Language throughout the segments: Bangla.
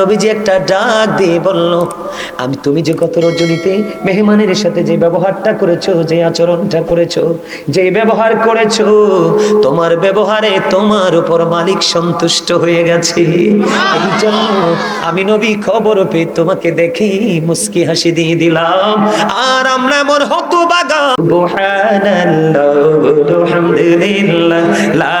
নবীজি একটা ডাক দিয়ে বলল, আমি তুমি যে গত রজনীতে মেহমানের সাথে যে ব্যবহারটা করেছ, যে আচরণটা করেছ, যে ব্যবহার করেছ, তোমার ব্যবহারে তোমার উপর মালিক সন্তুষ্ট হয়ে গেছে। আমি নবী খবর পেয়ে তোমাকে দেখি, মুস্কি হাসি দিয়ে দিলাম। আর আমরা এমন হতো বাগা লা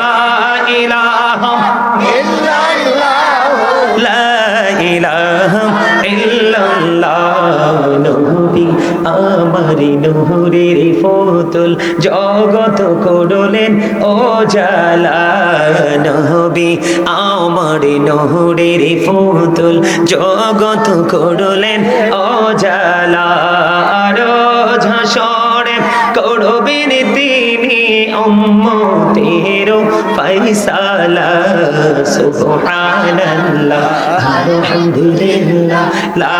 আমারি নূরের ফতুল জগত করলেন ও জালা নবী। আমার নূরের ফতুল জগত করলেন ও জালা করবেন তিনি উম্মতের ফয়সালা, সুবহানাল্লাহ, আলহামদুলিল্লাহ, লা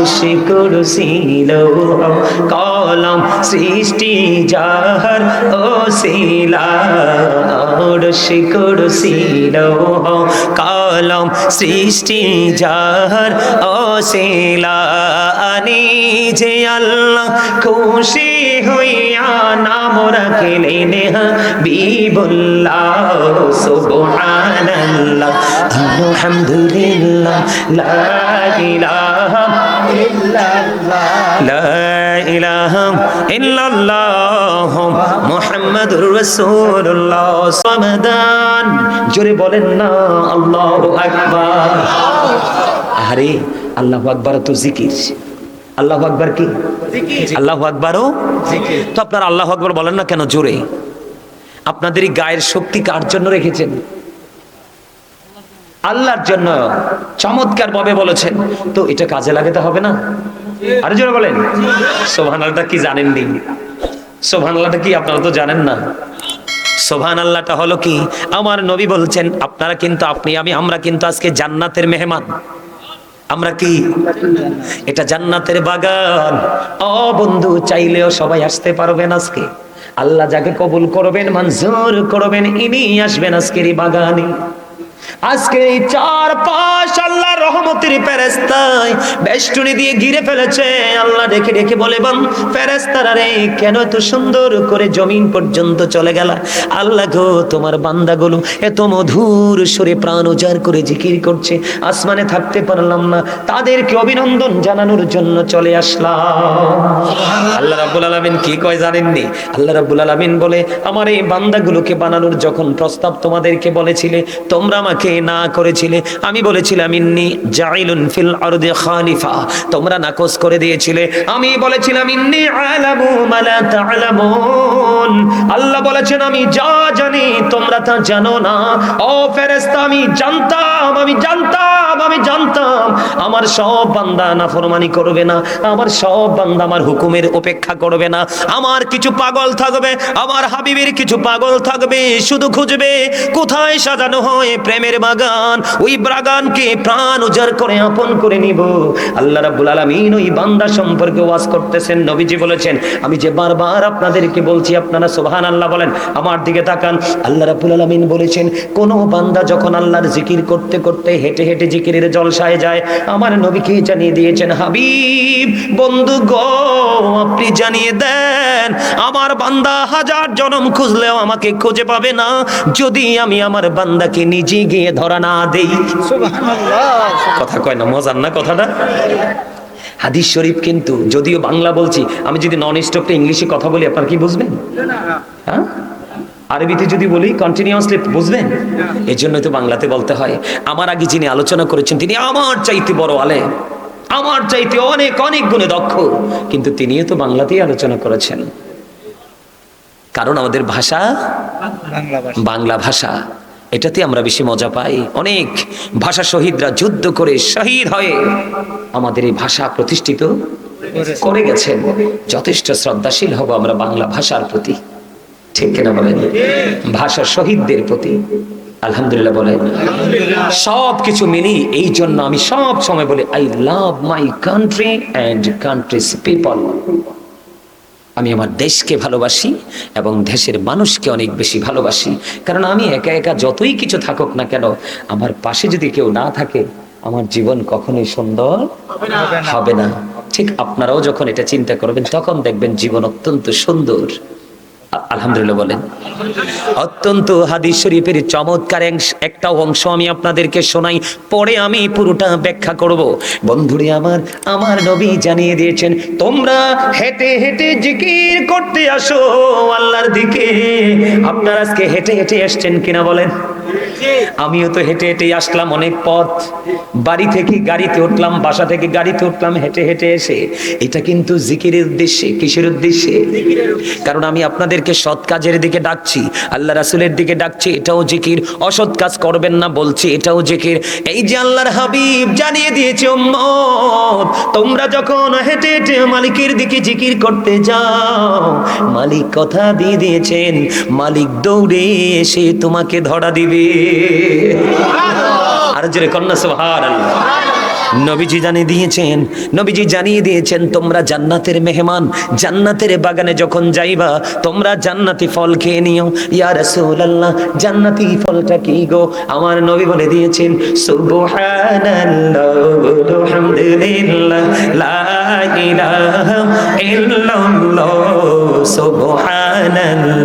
আরশে কুরসি লৌহ কলম সৃষ্টি যাহার ও শিলা আরশে কুরসি লৌহ কলম সৃষ্টি যাহার ও শিলা আনি যে আল্লাহ খুশি হইয়া নাম রাখিলেন হাবিবুল্লাহ, সুবহানাল্লাহ। আলহামদুলিল্লাহ, লা ইলাহা লা ইলাহা ইল্লাল্লাহ মুহাম্মাদুর রাসূলুল্লাহ সামাদান। জোরে বলেন না আল্লাহু আকবার। আরে আল্লাহু আকবার তো জিকির। আল্লাহু আকবার কি? আল্লাহু আকবারও? তো আপনারা আল্লাহু আকবার বলেন না কেন জোরে? আপনাদের এই গায়ের শক্তি কার জন্য রেখেছেন? আল্লাহর জন্য চমৎকার ভাবে বলেছেন। তো এটা কাজে লাগাতে হবে না? আরে জোরে বলেন। সোভান আল্লাহটা কি জানেননি? সোভান আল্লাহটা কি আপনারা তো জানেন না? সোভান আল্লাহটা হলো কি? আমার নবী বলছেন, আপনারা কিন্তু আপনি, আমি, আমরা কিন্তু আজকে জান্নাতের মেহমান। আমরা কি? এটা জান্নাতের বাগান। ও বন্ধু, চাইলেও সবাই আসতে পারবেন আজকে। আল্লাহ যাকে কবুল করবেন, মঞ্জুর করবেন ইনি আসবেন আজকের এই বাগানে। আজকে এই চার পাশ আল্লাহ রহমতের ফেরেস্তায় বেষ্টনী দিয়ে ঘিরে ফেলেছে। আল্লাহ ডেকে ডেকে বলে, বান ফেরেস্তারা রে, কেন এত সুন্দর করে জমিন পর্যন্ত চলে গেল? আল্লাহ গো, তোমার বান্দাগুলো এত মধুর সুরে প্রাণ উজাড় করে জিকির করছে। আসমানে থাকতে পারলাম না। তাদেরকে অভিনন্দন জানানোর জন্য চলে আসলাম। আল্লাহ রাব্বুল আলামিন কি কয় জানেননি? আল্লাহ রাব্বুল আলামিন বলে, আমার এই বান্দাগুলোকে বানানোর যখন প্রস্তাব তোমাদেরকে বলেছিলে, তোমরা আমাকে না করেছিলে। আমি বলেছিলাম, ইন্নি জাইলুন ফিল আরদি খালিফা। তোমরা নাকচ করে দিয়েছিলে। আমি বলেছিলাম, ইন্নি আলামু মালা তা'লামুন আল্লাহ বলেছেন, আমি যা জানি, তোমরা তা জানো না। ও ফেরেশতা, আমি জানতাম আমি জানতাম আমি জানতাম। আমার সব বান্দা নাফরমানি করবে না। আমার সব বান্দা আমার হুকুমের উপেক্ষা করবে না। আমার কিছু পাগল থাকবে, আমার হাবিবের কিছু পাগল থাকবে, শুধু খুঁজবে, কোথায় সাজানো হয় প্রেমের বাগান, ওই বাগানকে প্রাণ উজাড় করে আপন করে নিব। আল্লাহ রাব্বুল আলামিন ওই বান্দা সম্পর্কে ওয়াজ করতেছেন, নবীজি বলেছেন, আমি যে বারবার আপনাদেরকে বলছি, আপনারা সুবহানাল্লাহ বলেন, আমার দিকে তাকান। আল্লাহ রাব্বুল আলামিন বলেছেন, কোন বান্দা যখন আল্লাহর জিকির করতে করতে হেঁটে হেঁটে জিকিরের জলসায় যায়, আমার নবীকে জানিয়ে দিয়েছেন, হাবিব, বন্ধু গো, আপনি জানিয়ে দেন, আমার বান্দা হাজার জনম খুঁজলেও আমাকে খুঁজে পাবে না। যদি আমি আমার বান্দাকে নিজে গিয়ে ধরা না দেই। কথা কয় না মজার না কথাটা? হাদিস শরীফ কিন্তু যদিও বাংলা বলছি আমি যদি নন স্টপটা ইংলিশে কথা বলি আপনার কি বুঝবেন? হ্যাঁ? আরবিতে যদি বলি কন্টিনিউয়াসলি বুঝবেন? এর জন্য তো বাংলাতে বলতে হয়। আমার আগে যিনি আলোচনা করেছেন তিনি আমার চাইতে বড় আলে আমার চাইতে অনেক অনেক গুণে দক্ষ। কিন্তু তিনিও তো বাংলাতেই আলোচনা করেছেন। কারণ আমাদের ভাষা বাংলা ভাষা। বাংলা ভাষা। এটাতে আমরা বেশি মজা পাই। অনেক ভাষা শহীদরা যুদ্ধ করে শহীদ হয়ে আমাদের এই ভাষা প্রতিষ্ঠিত করে গেছেন। যথেষ্ট শ্রদ্ধাশীল হব আমরা বাংলা ভাষার প্রতি। ঠিক কিনা বলেন? ভাষা শহীদদের প্রতি। আলহামদুলিল্লাহ বলেন। সব কিছু মিলি এই জন্য আমি সব সময় বলি I love my country and countries people আমি আমার দেশকে ভালোবাসি এবং দেশের মানুষকে অনেক বেশি ভালোবাসি। কারণ আমি একা একা যতই কিছু থাকুক না কেন আমার পাশে যদি কেউ না থাকে আমার জীবন কখনোই সুন্দর হবে না। ঠিক আপনারাও যখন এটা চিন্তা করবেন তখন দেখবেন জীবন অত্যন্ত সুন্দর। আলহামদুলিল্লাহ বলেন। অত্যন্ত হাদিস শরীফের চমৎকার একটা অংশ আমি আপনাদেরকে শোনাই, পরে আমি পুরোটা ব্যাখ্যা করব। বন্ধুরে আমার আমার নবী জানিয়ে দিয়েছেন, তোমরা হেঁটে হেঁটে জিকির করতে আসো আল্লাহর দিকে। আপনারা আজকে হেঁটে হেঁটে এসছেন কিনা বলেন? আমিও তো হেঁটে হেঁটে আসলাম অনেক পথ। বাড়ি থেকে গাড়িতে উঠলাম, বাসা থেকে গাড়িতে উঠলাম, হেঁটে হেঁটে এসে। এটা কিন্তু জিকিরের উদ্দেশ্যে, কিসের উদ্দেশ্যে? কারণ আমি আপনাদেরকে সৎ কাজের দিকে ডাকছি, আল্লাহ রাসুলের দিকে ডাকছি, এটাও জিকির। অসৎ কাজ করবেন না বলছি, এটাও জিকির। এই যে আল্লাহর হাবিব জানিয়ে দিয়েছে তোমরা যখন হেঁটে হেঁটে মালিকের দিকে জিকির করতে যাও, মালিক কথা দিয়ে দিয়েছেন, মালিক দৌড়ে এসে তোমাকে ধরা দিবে। আর জোরে কন্যা সোহার নবীজি জানিয়ে দিয়েছেন, নবীজি জানিয়ে দিয়েছেন, তোমরা জান্নাতের মেহমান, জান্নাতের বাগানে যখন যাইবা, তোমরা জান্নাতি ফল খেয়ে নিও। ইয়া রাসূলুল্লাহ, জান্নাতি ফলটা কি গো? আমার নবী বলে দিয়েছেন, সুবহানাল্লাহ, আলহামদুলিল্লাহ, লা ইলাহা ইল্লাল্লাহ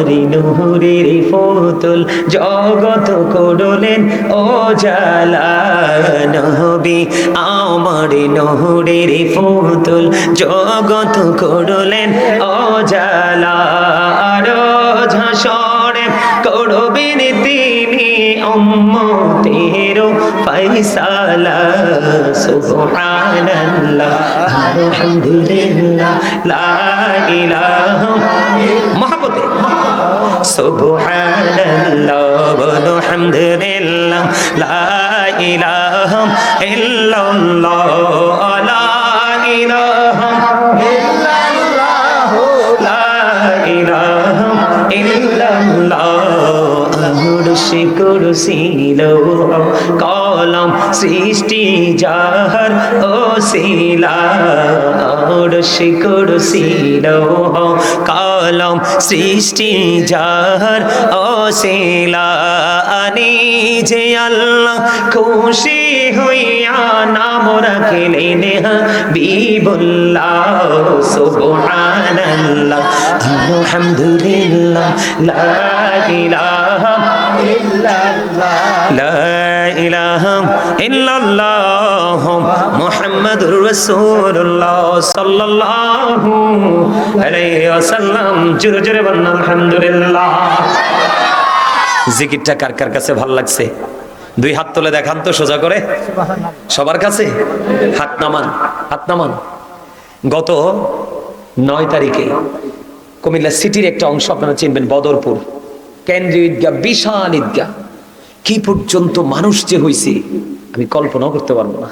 আমার নূরের ফতুল জগত করলেন ও জালা নবী। আমার নূরের ফতুল জগত করলেন ও জালা ঝাসরে করবেন তিনি উম্মতের ফয়সালা। সুবহানাল্লাহ, আলহামদুলিল্লাহ, লা ইলাহা সুবহানাল্লাহ আলহামদুলিল্লাহ লা ইলাহা ইল্লাল্লাহ আরশে কুরসি লৌহ কলম সৃষ্টি যাহার ও শিলা আরশে কলম সৃষ্টি যাহার ও শিলা আনি যে আল্লাহ খুশি হইয়া নাম রাখিলেন হাবিবুল্লাহ, সুবহানাল্লাহ। আলহামদুলিল্লাহ, লা ইলাহা মুহাম্মাদুর রাসূলুল্লাহ সাল্লাল্লাহু আলাইহি ওয়াসাল্লাম। জোরে জিকিরটা কার কার কাছে ভালো লাগছে? দুই হাত তুলে দেখান তো সোজা করে। সবার কাছে? হাত নামান হাত নামান। গত নয় তারিখে কুমিল্লা সিটির একটা অংশ আপনারা চিনবেন, বদরপুর। কেন্দ্রীয় ঈদগাহ বিশাল ঈদগাহ। কি পর্যন্ত মানুষ যে হয়েছে আমি কল্পনাও করতে পারব না।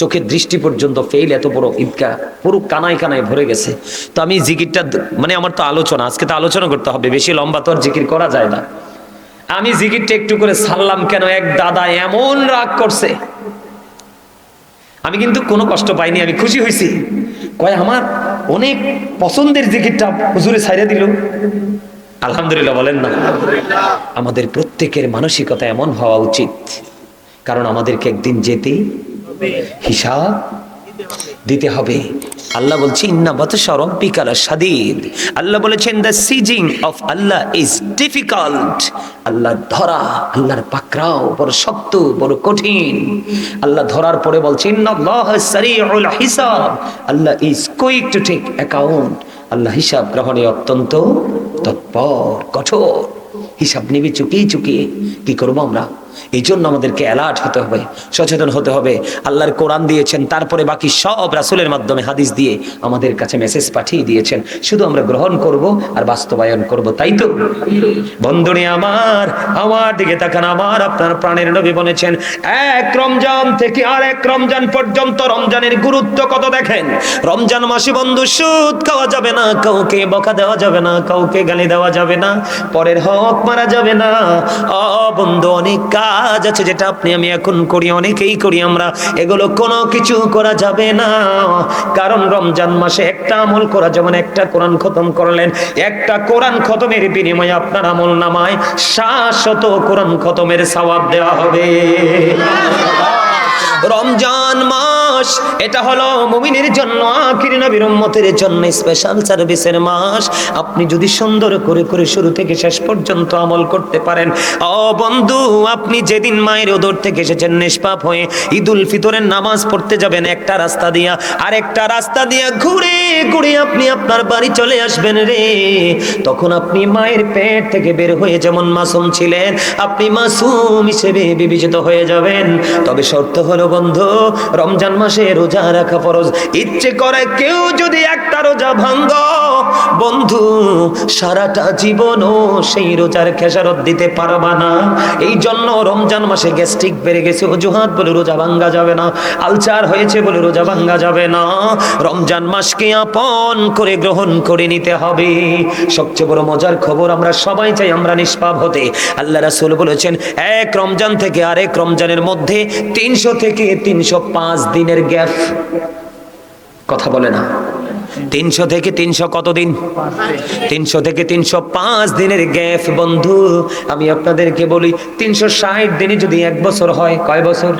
চোখের দৃষ্টি পর্যন্ত ফেল এত বড় ঈদগাহ, পুরো কানায় কানায় ভরে গেছে। তো আমি জিকিরটা মানে আমার তো আলোচনা, আজকে তো আলোচনা করতে হবে, বেশি লম্বা তো আর জিকির করা যায় না। আমি জিকিরটা একটু করে সারলাম কেন, এক দাদা এমন রাগ করছে। আমি কিন্তু কোনো কষ্ট পাইনি, আমি খুশি হয়েছি কয়, আমার অনেক পছন্দের জিকিরটা হুজুরে ছাইরে দিল। আলহামদুলিল্লাহ বলেন না। আমাদের প্রত্যেকের মানসিকতা এমন হওয়া উচিত, কারণ আমাদেরকে একদিন যেতে হিসাব দিতে হবে। আল্লাহ বলছে, ইন্না বাতাসা রব্বিকা লাশাদীদ। আল্লাহ বলেছেন the seizing of Allah is difficult Allah ধরা, আল্লাহর পাকড়াও বড় শক্ত, বড় কঠিন। আল্লাহ ধরার পরে বলছে ইন্নাল্লাহ সারিউল হিসাব। Allah is quick to take account Allah হিসাব গ্রহণে অত্যন্ত তৎপর কঠোর। হিসাব নিবি চুকিয়ে চুকিয়ে কি করব আমরা? এই জন্য আমাদেরকে অ্যালার্ট হতে হবে, সচেতন হতে হবে। আল্লাহর কোরআন দিয়েছেন, তারপরে বাকি সব রাসুলের মাধ্যমে হাদিস দিয়ে আমাদের কাছে মেসেজ পাঠিয়ে দিয়েছেন। শুধু আমরা গ্রহণ করব আর বাস্তবায়ন করব, তাই তো? বন্ধুরে আমার আমার দিকে তাকান, আমার আপনার প্রাণের নবী বলেছেন, এক রমজান থেকে আর এক রমজান পর্যন্ত রমজানের গুরুত্ব কত দেখেন? রমজান মাসে বন্ধু, সুদ খাওয়া যাবে না, কাউকে বকা দেওয়া যাবে না, কাউকে গালি দেওয়া যাবে না, পরের হক মারা যাবে না। অ বন্ধু, অনেক কাজ আছে যেটা আপনি আমি এখন করি, অনেকেই করি আমরা। এগুলো কোনো কিছু করা যাবে না। কারণ রমজান মাসে একটা আমল করা, যেমন একটা কোরআন খতম করলেন, একটা কোরআন খতমের বিনিময়ে আপনার আমল নামায় শাশ্বত কোরআন খতমের সওয়াব দেওয়া হবে। রমজান মাস এটা হলো মুমিনের জন্য, আখির নবীর উম্মতের জন্য স্পেশাল সার্ভিসের মাস। আপনি যদি সুন্দর করে করে শুরু থেকে শেষ পর্যন্ত আমল করতে পারেন। ও বন্ধু, আপনি যেদিন মায়ের ওদর থেকে এসেছেন, নিষ্পাপ হয়ে ঈদুল ফিতরের নামাজ পড়তে যাবেন, একটা রাস্তা দিয়া আর একটা রাস্তা দিয়া ঘুরে ঘুরে আপনি আপনার বাড়ি চলে আসবেন রে। তখন আপনি মায়ের পেট থেকে বের হয়ে যেমন মাসুম ছিলেন, আপনি মাসুম হিসেবে বিবেচিত হয়ে যাবেন। তবে শর্ত হলো, বন্ধু, রমজান মাসে রোজা রাখা ফরজ। ইচ্ছে করে কেউ যদি একটা রোজা ভাঙ্গ, বন্ধু, সারাটা জীবনও সেই রোজার খেসারত দিতে পারবা না। এই জন্য রমজান মাসে গ্যাস্ট্রিক বেড়ে গেছে, অজুহাত বলে রোজা ভাঙ্গা যাবে না। আলচার হয়েছে বলে রোজা ভাঙ্গা যাবে না। রমজান মাসকে আপন করে গ্রহণ করে নিতে হবে। সবচেয়ে বড় মজার খবর, আমরা সবাই চাই আমরা নিষ্পাপ হতে। আল্লাহ রাসুল বলেছেন, এক রমজান থেকে আরেক রমজানের মধ্যে তিনশো থেকে তিনশো পাঁচ দিনের গ্যাপ। কথা বলে না। তিনশো থেকে তিনশো কত দিন তিনশো থেকে তিনশো পাঁচ দিনের গ্যাপ, বন্ধু। আমি আপনাদেরকে বলি, তিনশো ষাট দিনে যদি এক বছর হয়, কয় বছর?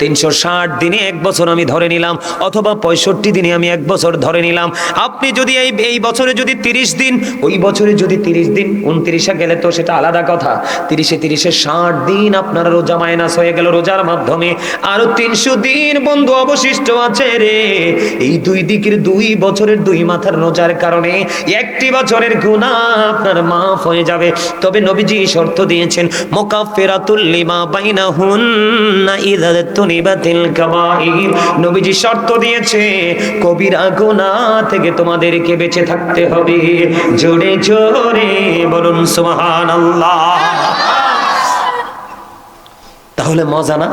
তিনশো ষাট দিনে এক বছর আমি ধরে নিলাম, অথবা পঁয়ষট্টি দিনে আমি এক বছর ধরে নিলাম। আপনি যদি এই এই বছরে যদি তিরিশ দিন, ওই বছরে যদি তিরিশ দিন, উনত্রিশে গেলে তো সেটা আলাদা কথা। তিরিশে তিরিশে ষাট দিন আপনার রোজা মাইনাস হয়ে গেল রোজার মাধ্যমে। আরও তিনশো দিন, বন্ধু, অবশিষ্ট আছে রে। এই দুই দিকের দুই বছরের দুই মাথার রোজার কারণে একটি বছরের গুণা আপনার মাফ হয়ে যাবে। তবে নবীজি শর্ত দিয়েছেন মোকাফেরাতুল লিমা বাইনা হুন্না ইদাতুনিবাতিল কাবাইর। নবীজি শর্ত দিয়েছে, কবিরা গুনাহ থেকে তোমাদেরকে বেঁচে থাকতে হবে। জোরে জোরে বলুন, সুবহানাল্লাহ। তাহলে মজা না?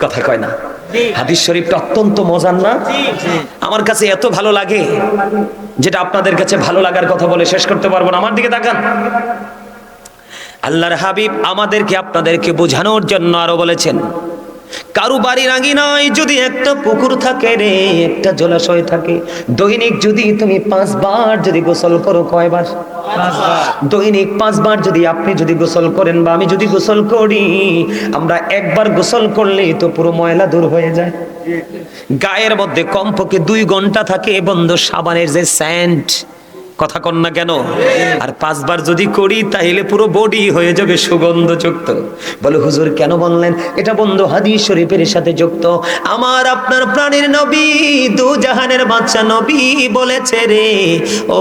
কথা কয় না। হাদিস শরীফটা অত্যন্ত মজার না? আমার কাছে এত ভালো লাগে যেটা আপনাদের কাছে ভালো লাগার কথা বলে শেষ করতে পারব না। আমার দিকে তাকান। আল্লাহর হাবিব আমাদেরকে আপনাদেরকে বোঝানোর জন্য আরও বলেছেন। কারু বাড়ির আঙিনায় যদি একটা পুকুর থাকে রে, একটা জলাশয় থাকে। দৈনিক যদি তুমি পাঁচবার যদি গোসল করো কয়বার? দৈনিক পাঁচবার যদি আপনি যদি গোসল করেন বা আমি যদি গোসল করি, আমরা একবার গোসল করলেই তো পুরো ময়লা দূর হয়ে যায়। গায়ের মধ্যে কমপক্ষে দুই ঘণ্টা থাকে বন্ধ সাবানের যে স্যান্ড। কথা কন না কেন? আর পাঁচবার যদি করি, তাহলে পুরো বডি হয়ে যাবে সুগন্ধ যুক্ত বলে, হুজুর, কেন বললেন? এটা বন্ধু হাদিস শরীফের সাথে যুক্ত। আমার আপনার প্রাণীর নবী, দু জাহানের বাচ্চা নবী বলেছে রে। ও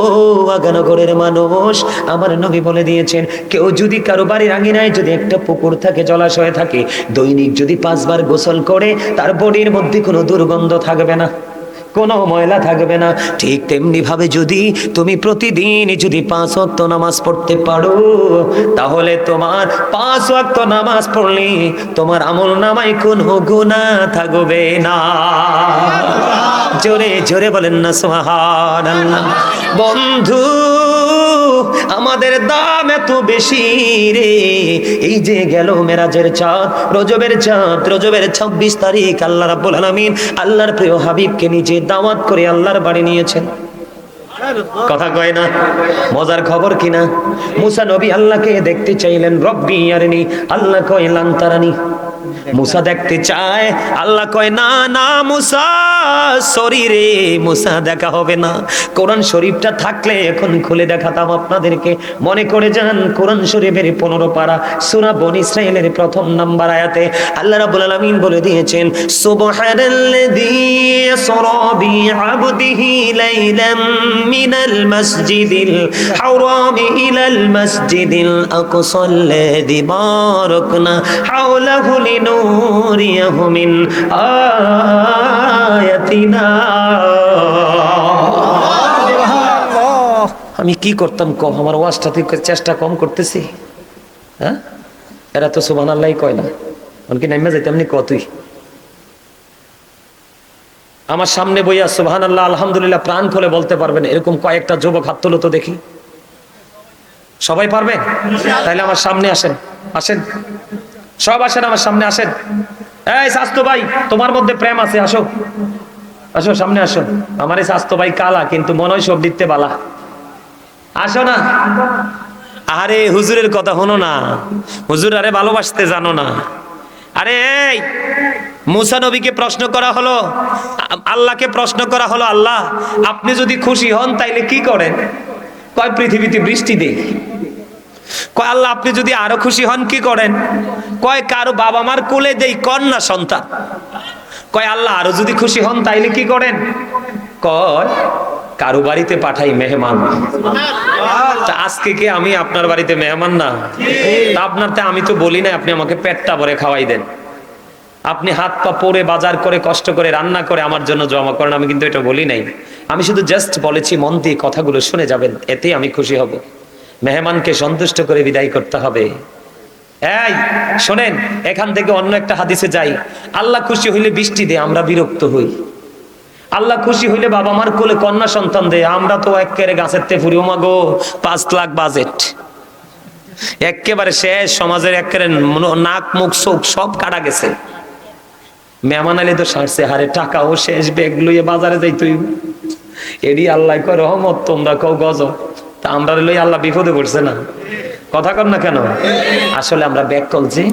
আগানগরের মানুষ, আমার নবী বলে দিয়েছেন, কেউ যদি কারও বাড়ির আঙিনায় যদি একটা পুকুর থাকে, জলাশয় থাকে, দৈনিক যদি পাঁচবার গোসল করে, তার বডির মধ্যে কোনো দুর্গন্ধ থাকবে না। কোনো ময়লা থাকবে না। ঠিক তেমনি ভাবে যদি তুমি প্রতিদিন যদি পাঁচ অক্ত নামাজ পড়তে পারো, তাহলে তোমার পাঁচ অক্ত নামাজ পড়লে তোমার আমল নামায় কোনো গুণা থাকবে না। জোরে জোরে বলেন না সোহান বন্ধু আমাদের দাম এত বেশি রে। এই যে গেল মেরাজের চাঁদ, রজবের চাঁদ, রজবের ছাব্বিশ তারিখ, আল্লাহ রাব্বুল আলামিন আল্লাহর প্রিয় হাবিবকে নিজে দাওয়াত করে আল্লাহর বাড়ি নিয়েছেন। কথা কয় না? মজার খবর কিনা মুসা নবী আল্লাহকে দেখতে চাইলেন, রব্বি আরেনি। আল্লাহ কয় লান্তারানি মুসা দেখতে চায়, আল্লাহ কয়, না না, মুসা। শরীরে মুসা দেখা হবে না। কোরআন শরীফটা থাকলে এখন খুলে দেখাতাম আপনাদেরকে। মনে করে যান, কোরআন শরীফের পনেরো পারা সুরা বন ইসরায়েলের প্রথম নাম্বার আয়াতে আল্লাহ রাব্বুল আলামিন বলে দিয়েছেন আমি কি করতাম কম? আমার ওয়াজটা থেকে চেষ্টা কম করতেছি। হ্যাঁ? এরা তো সুবান আল্লাহ কয় না। কি নাইমা যাইতে এমনি কতই আমার সামনে বইয়া সুবহান আল্লাহ আলহামদুলিল্লাহ প্রাণ খুলে বলতে পারবেন, এরকম কয়েকটা যুবক হাত তোলো তো দেখি। সবাই পারবে? তাহলে আমার সামনে আসেন। আসেন। সব আসেন, আমার সামনে আসেন। এই স্বাস্থ্য ভাই, তোমার মধ্যে প্রেম আছে, আসো। আসো, সামনে আসো। আমার এই স্বাস্থ্য ভাই কালা, কিন্তু মনে হয় সব দিতে বালা। আসো না। আরে হুজুরের কথা হনো না। হুজুর আরে ভালোবাসতে জানো না। আরে মুসা নবীকে প্রশ্ন করা হলো, আল্লাহকে প্রশ্ন করা হলো, আল্লাহ, আপনি যদি খুশি হন, তাইলে কি করেন? কয়, পৃথিবীতে বৃষ্টি দেই। কয়, আল্লাহ, আপনি যদি আরও খুশি হন, কি করেন? কয়, কারও বাবা মার কোলে দেই, কন্যা সন্তান। কয়, আল্লাহ, আরও যদি খুশি হন তাইলে কি করেন? কয়, কারও বাড়িতে পাঠাই মেহমান। আজকে কি আমি আপনার বাড়িতে মেহমান না? তা আপনার আমি তো বলি না আপনি আমাকে পেটটা ভরে খাওয়াই দেন। আপনি হাত পা পরে বাজার করে, কষ্ট করে, রান্না করে আমার জন্য জমা করেন, আমি কিন্তু এটা বলি নাই। আমি শুধু জাস্ট বলেছি, মন দিয়ে কথাগুলো শুনে যাবেন, এতেই আমি খুশি হব। মেহমানকে সন্তুষ্ট করে বিদায় করতে হবে। এই, শোনেন, এখান থেকে অন্য একটা হাদিসে যাই। আল্লাহ খুশি হইলে বৃষ্টি দে আমরা বিরক্ত হই। আল্লাহ খুশি হইলে বাবা মার কোলে কন্যা সন্তান দে আমরা তো একেবারে গাছের তে ফুরি, ওমা গো, পাঁচ লাখ বাজেট একেবারে শেষ, সমাজের একেবারে নাক, মুখ, চোখ সব কাটা গেছে। মেহমান আলী তো সারছে, হারে টাকাও শেষ, ব্যাগ লইয়ে বাজারে যাই তুই এডি আল্লাহ কয়, রহমত তোমরা কও গজ তা আমরা লই আল্লাহ বিপদে পড়ছে না। কথা কর না কেন? আসলে আমরা ব্যাগ কলছি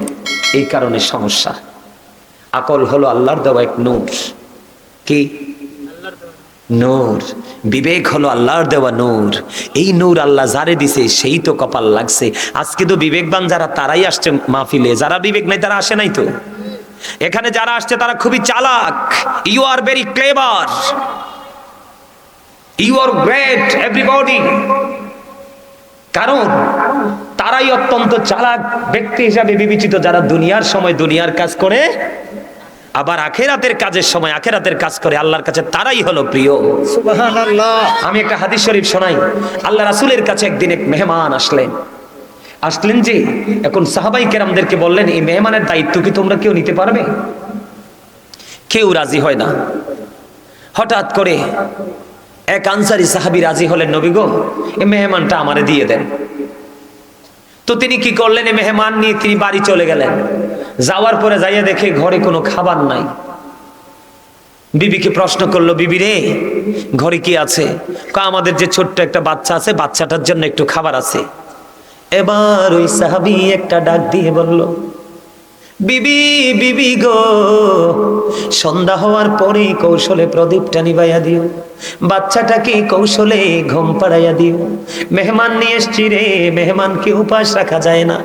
এই কারণে সমস্যা। আকল হলো আল্লাহর দেওয়া এক নূর। কি? নূর। বিবেক হলো আল্লাহর দেওয়া নূর। এই নূর আল্লাহ যারে দিছে, সেই তো কপাল লাগছে। আজকে তো বিবেকবান যারা, তারাই আসছে মাহফিলে। যারা বিবেক নাই, তারা আসে নাই তো? এখানে যারা আসছে, তারা খুবই চালাক। You are very clever you are great everybody কারণ? তারাই অত্যন্ত চালাক ব্যক্তি হিসাবে বিবেচিত যারা দুনিয়ার সময় দুনিয়ার কাজ করে আবার আখেরাতের কাজের সময় আখেরাতের কাজ করে। আল্লাহর কাছে তারাই হলো প্রিয়। আমি একটা হাদিস শরীফ শোনাই। আল্লাহ রাসূলের কাছে একদিন এক মেহমান আসলেন। আসলেন যে এখন সাহাবাই কেরামদেরকে বললেন এই মেহমানের দায়িত্ব কি তোমরা কেউ নিতে পারবে? কেউ রাজি হয় না। হঠাৎ করে এক আনসারি সাহাবি রাজি হলেন নবী গো এই মেহমানটা আমারে দিয়ে দেন। তো তিনি কি করলেন? এই মেহমান নিয়ে তিনি বাড়ি চলে গেলেন। যাওয়ার পরে যাইয়া দেখে ঘরে কোনো খাবার নাই। বিবিকে প্রশ্ন করল, বিবি রে, ঘরে কি আছে? আমাদের যে ছোট্ট একটা বাচ্চা আছে, বাচ্চাটার জন্য একটু খাবার আছে। এবার ওই সাহাবি একটা ডাক দিয়ে বলল বিবি বিবি গো। সন্ধ্যা হওয়ার পরে কৌশলে প্রদীপটা নিবাইয়া দিও। বাচ্চাটাকে কৌশলে ঘুম পাড়াইয়া দিও। মেহমান নিয়ে এসছি রে, মেহমানকে উপাস রাখা যায় না।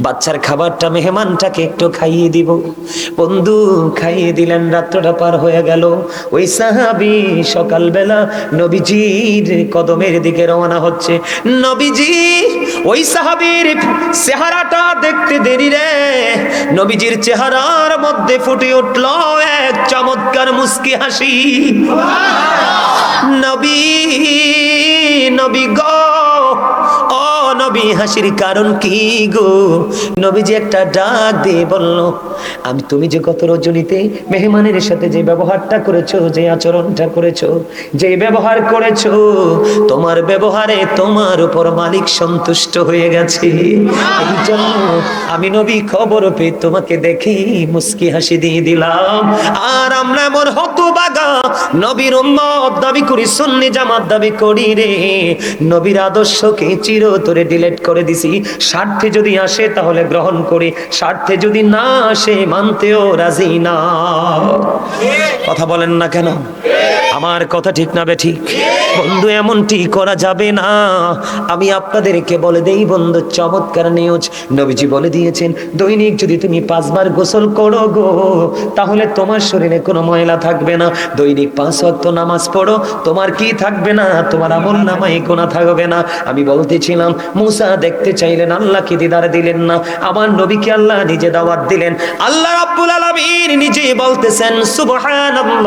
বাচ্চার খাবারটা মেহমানটাকে একটু খাইয়ে দিব। বন্ধু, খাইয়ে দিলেন, রাত্রটা পার হয়ে গেল। ওই সাহাবি সকালবেলা নবীজির কদমের দিকে রওনা হচ্ছে। নবীজি, ওই সাহাবির চেহারাটা দেখতে দেরি রে। নবীজির চেহারার মধ্যে ফুটে উঠল এক চমৎকার মুস্কি হাসি। নবী নবী গো। নবী হাসির কারণ কি গো? নবীজি একটা ডাক দিয়ে বলল আমি তুমি যে গত রজনীতে মেহমানের সাথে যে ব্যবহারটা করেছ, যে আচরণটা করেছ, যে ব্যবহার করেছ, তোমার ব্যবহারে তোমার উপর মালিক সন্তুষ্ট হয়ে গেছে। আমি নবী খবর পেয়ে তোমাকে দেখি, মুস্কি হাসি দিয়ে দিলাম। আর আমরা এমন হতবাগা, নবীর উম্মত দাবি করি, সুন্নি জামাত দাবি করি রে। নবীর আদর্শকে চির চিরতরে ডিলেট করে দিছি। স্বার্থে যদি আসে তাহলে গ্রহণ করি, স্বার্থে যদি না আসে মানতেও রাজি না। কথা বলেন না কেন? আমার কথা ঠিক না ঠিক? বন্ধু, এমনটি করা যাবে না। আমি আপনাদেরকে বলে দেই বন্ধু, চমৎকার নিউজ নবীজি বলে দিয়েছেন, দৈনিক যদি তুমি পাঁচবার গোসল করো গো, তাহলে তোমার শরীরে কোনো ময়লা থাকবে না। দৈনিক পাঁচ ওয়াক্ত নামাজ পড়ো, তোমার কি থাকবে না? তোমার আমল নামায় গোনা থাকবে না। আমি বলতেছিলাম, মুসা দেখতে চাইলেন, আল্লাহকে দিদার দিলেন না। আমার নবীকে আল্লাহ নিজে দাওয়াত দিলেন। আল্লাহ রাব্বুল আলামিন নিজে বলতেছেন, সুবহানাল্লাহ।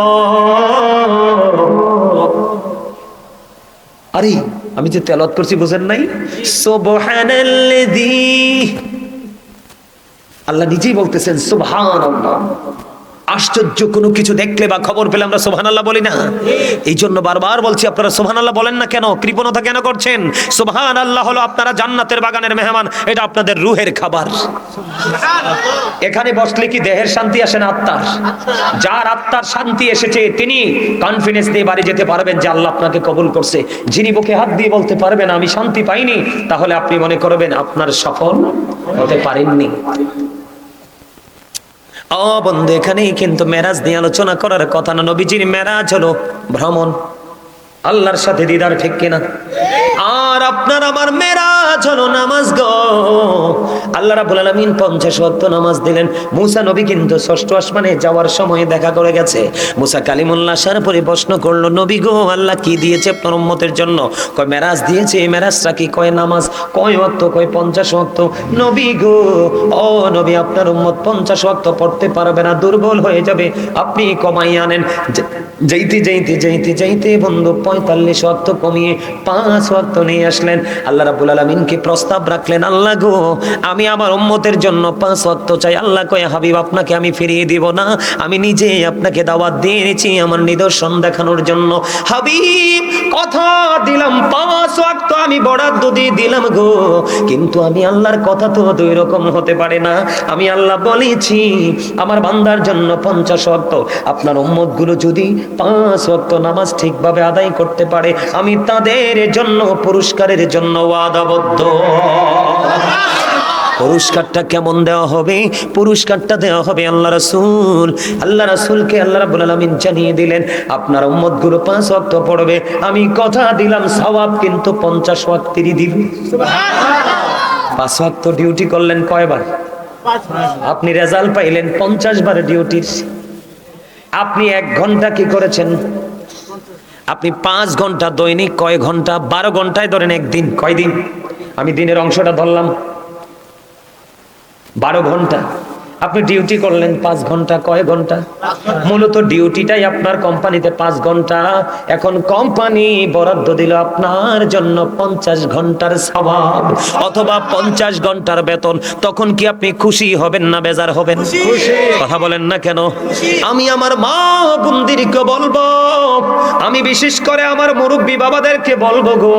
আরে আমি যে তেলত করছি বুঝেন নাই? আল্লাহ নিজেই বলতেছেন সুবহানাল্লাহ। আশ্চর্য কোনো কিছু দেখলে বা খবর পেলে আমরা সুবহানাল্লাহ বলি না। এই জন্য বারবার বলছি, আপনারা সুবহানাল্লাহ বলেন না কেন? কৃপণতা কেন করছেন? সোভান আল্লাহ হলো আপনারা জান্নাতের বাগানের মেহমান, এটা আপনাদের রুহের খাবার। এখানে বসলে কি দেহের শান্তি আসে না আত্মার? যার আত্মার শান্তি এসেছে, তিনি কনফিডেন্স নিয়ে বাড়ি যেতে পারবেন যে আল্লাহ আপনাকে কবুল করছে। যিনি বুকে হাত দিয়ে বলতে পারবেন, আমি শান্তি পাইনি, তাহলে আপনি মনে করবেন আপনার সফল হতে পারেননি। ও বন্ধু, এখানেই কিন্তু মেরাজ নিয়ে আলোচনা করার কথা না। নবীজির মেরাজ হলো ভ্রমণ। আল্লাহর সাথে দিদার ঠিক কিনা? আর আপনার আমার মেরাজ হলো নামাজ গো। আল্লাহ রাব্বুল আলামিন 50 ওয়াক্ত নামাজ দিলেন। মুসা নবী কিন্তু ষষ্ঠ আসমানে যাওয়ার সময় দেখা করে গেছে। মুসা কালিমুল্লাহ আসার পরে প্রশ্ন করল, নবী গো, আল্লাহ কি দিয়েছে আপনার জন্য? কয় মেরাজ দিয়েছে, এই মেরাজটা কি কয় নামাজ? কয় ওয়াক্ত, কয় 50 ওয়াক্ত? নবী গো, ও নবী, আপনার উম্মত 50 ওয়াক্ত পড়তে পারবে না, দুর্বল হয়ে যাবে। আপনি কমাই আনেন। যেইতে যেইতে যেইতে, যাইতে বন্ধু, পঁয়তাল্লিশ ওয়াক্ত কমিয়ে পাঁচ ওয়াক্ত নিয়ে আসলেন। আল্লাহ রাব্বুল আলামিনকে প্রস্তাব রাখলেন, আল্লাহ গো, আমি আমার উম্মতের জন্য পাঁচ ওয়াক্ত চাই। আল্লাহ কয়ে, হাবিব, আপনাকে আমি ফিরিয়ে দিব না। আমি নিজে আপনাকে দাওয়াত দিয়েছি আমার নিদর্শন দেখানোর জন্য। হাবিব, কথা দিলাম, পাঁচ ওয়াক্ত আমি বরাদ্দ দিয়ে দিলাম গো। কিন্তু আমি আল্লাহর কথা তো দুই রকম হতে পারে না। আমি আল্লাহ বলেছি, আমার বান্দার জন্য পঞ্চাশ ওয়াক্ত। আপনার উম্মতগুলো যদি পাঁচ ওয়াক্ত নামাজ ঠিকভাবে আদায় করতে পারে, আমি তাদের জন্য পুরস্কারের জন্য ওয়াদাবদ্ধ। পুরস্কারটা কেমন দেওয়া হবে? পুরস্কারটা দেওয়া হবে আল্লাহ রাসূল। আল্লাহ রাসূলকে আল্লাহ রাব্বুল আলামিন জানিয়ে দিলেন, আপনার উম্মতগুলো পাঁচ ওয়াক্ত পড়বে। আমি কথা দিলাম, সওয়াব কিন্তু পঞ্চাশ ওয়াক্তেরই দিব। পাঁচ ওয়াক্ত ডিউটি করলেন কয়বার? আপনি রেজাল্ট পাইলেন পঞ্চাশ বার ডিউটির আপনি এক ঘণ্টা কি করেছেন? আপনি পাঁচ ঘণ্টা দৈনিক কয় ঘণ্টা? বারো ঘন্টায় ধরেন একদিন। কয়দিন? আমি দিনের অংশটা ধরলাম। বারো ঘণ্টা। আপনি ডিউটি করলেন পাঁচ ঘণ্টা কয় ঘণ্টা? মূলত ডিউটিটাই আপনার কোম্পানিতে পাঁচ ঘণ্টা। এখন কোম্পানি বরাদ্দ দিল আপনার জন্য পঞ্চাশ ঘণ্টার স্বভাব অথবা পঞ্চাশ ঘণ্টার বেতন। তখন কি আপনি খুশি হবেন না বেজার হবেন? কথা বলেন না কেন? আমি আমার মা বন্দিরকে বলব আমি বিশেষ করে আমার মুরব্বী বাবাদেরকে বলব গো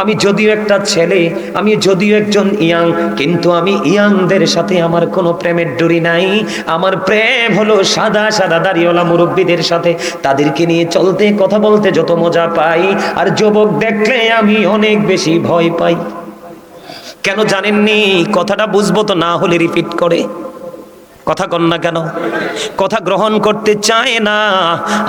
আমি যদিও একটা ছেলে আমি যদিও একজন ইয়াং কিন্তু আমি ইয়াংদের সাথে আমার কোনো প্রেমের ডুরি নাই। আমার প্রেম হলো সাদা সাদা দাড়িওয়ালা মুরব্বীদের সাথে। তাদেরকে নিয়ে চলতে, কথা বলতে যত মজা পাই। আর যুবক দেখলে আমি অনেক বেশি ভয় পাই। কেন জানেননি? কথাটা বুঝব তো, না হলে রিপিট করে। কথা কন না কেন? কথা গ্রহণ করতে চায় না।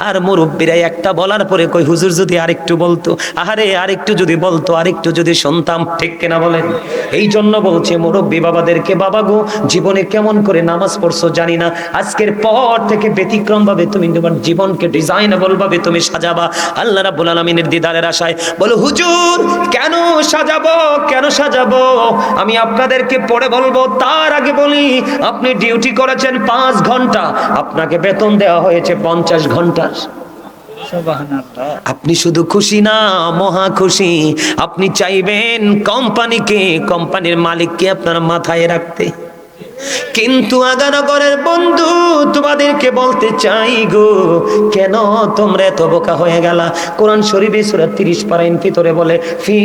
আর মুরব্বীরা একটা বলার পরে কই হুজুর যদি আরেকটু বলতো। আহারে, আরেকটু যদি বলতো, আরেকটু যদি শুনতাম, ঠিক কিনা বলেন? এই জন্য বলছে, মুরব্বী বাবাদেরকে, বাবা গো, জীবনে কেমন করে নামাজ পড়ছো জানি না। আজকের পর থেকে ব্যতিক্রম ভাবে তুমি তোমার জীবনকে ডিজাইনেবল ভাবে তুমি সাজাবা। আল্লাহ রাব্বুল আলামিনের দিদারের আশায় বলো, হুজুর, কেন সাজাবো? কেন সাজাবো? আমি আপনাদেরকে পড়ে বলব, তার আগে বলি, আপনি ডিউটি করেছেন পাঁচ ঘণ্টা। আপনাকে বেতন দেওয়া হয়েছে পঞ্চাশ ঘণ্টার আপনি শুধু খুশি না মহা খুশি। আপনি চাইবেন কোম্পানিকে কোম্পানির মালিককে আপনার মাথায় রাখতে। কিন্তু আগানগরের বন্ধু তোমাদেরকে বলতে চাই গো কেন তোমরা এত বোকা হয়ে গেলা? কোরআন শরীফে সূরা 30 পারাইন ভিতরে বলে ফি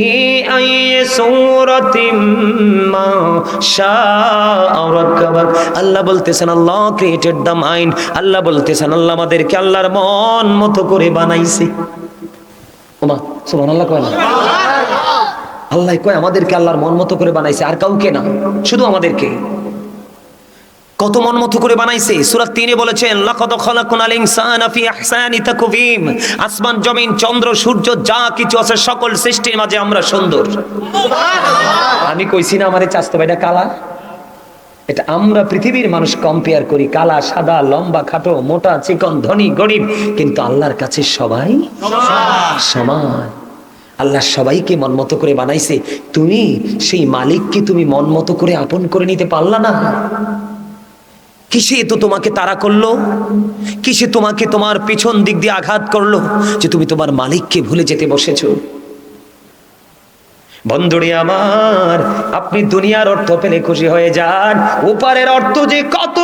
আল্লাহ বলতেছেন Allah created the mind Allah বলতেছেন আল্লাহ আমাদেরকে আল্লাহর মন মতো করে বানাইছে। ওমা সুবহানাল্লাহ কয় আল্লাহ কয় আমাদেরকে আল্লাহর মন মতো করে বানাইছে আর কাউকে না শুধু আমাদেরকে। কত মন মতো করে বানাইছে। সুরাত 3 বলেছেন লাকাদ খালাকুনাল ইনসানা ফি আহসানি তাকওয়িম। আসমান জমিন চন্দ্র সূর্য যা কিছু আছে সকল সৃষ্টির মাঝে আমরা সুন্দর। আমি কইছি না আমারে চাস্তো ভাইটা কালা? এটা আমরা পৃথিবীর মানুষ কম্পেয়ার করি কালা সাদা লম্বা খাটো মোটা চিকন ধনী গরিব কিন্তু আল্লাহর কাছে সবাই সমান। আল্লাহ সবাইকে মন মতো করে বানাইছে। তুমি সেই মালিককে তুমি মন মতো করে আপন করে নিতে পারলা না? কিসে তো তোমাকে তাড়া করল? কিসে তোমাকে তোমার পিছন দিক দিয়ে আঘাত করল? যে তুমি তোমার মালিককে ভুলে যেতে বসেছো? বন্ধুরে আমার, আপনি দুনিয়ার অর্থ পেলে খুশি হয়ে যান। ওপারের অর্থ যে কত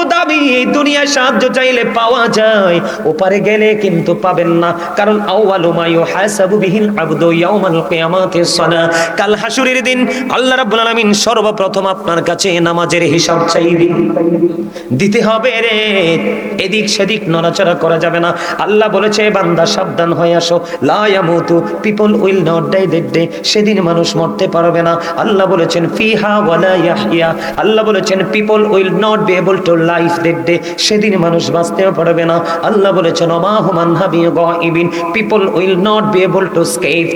এই দুনিয়ার সাহায্য চাইলে পাওয়া যায়। ওপারে গেলে কিন্তু পাবেন না, কারণ আউয়ালু মা ইউহাসাবু বিহিল আবদু ইয়াউমাল কিয়ামাতিস সালাহ। কাল হাসুরের দিন আল্লাহ রাব্বুল আলামিন সর্বপ্রথম আপনার কাছে নামাজের হিসাব চাইবে। দিতে হবে রে, এদিক সেদিক নড়াচড়া করা যাবে না। আল্লাহ বলেছে বান্দা, সাবধান হয়ে আসো। লা ইয়ামুতু, people will not die that day. সেদিন মানুষ মরতে পারবে না। আল্লাহ বলেছেন, ফিহা ওয়ালা ইয়াহইয়া। আল্লাহ বলেছেন, people will not be able to life that day. সেদিন মানুষ বাঁচতেও পারবে না। আল্লাহ বলেছেন ওমা হুমান হাবি গাইবিন। People will not be able to escape.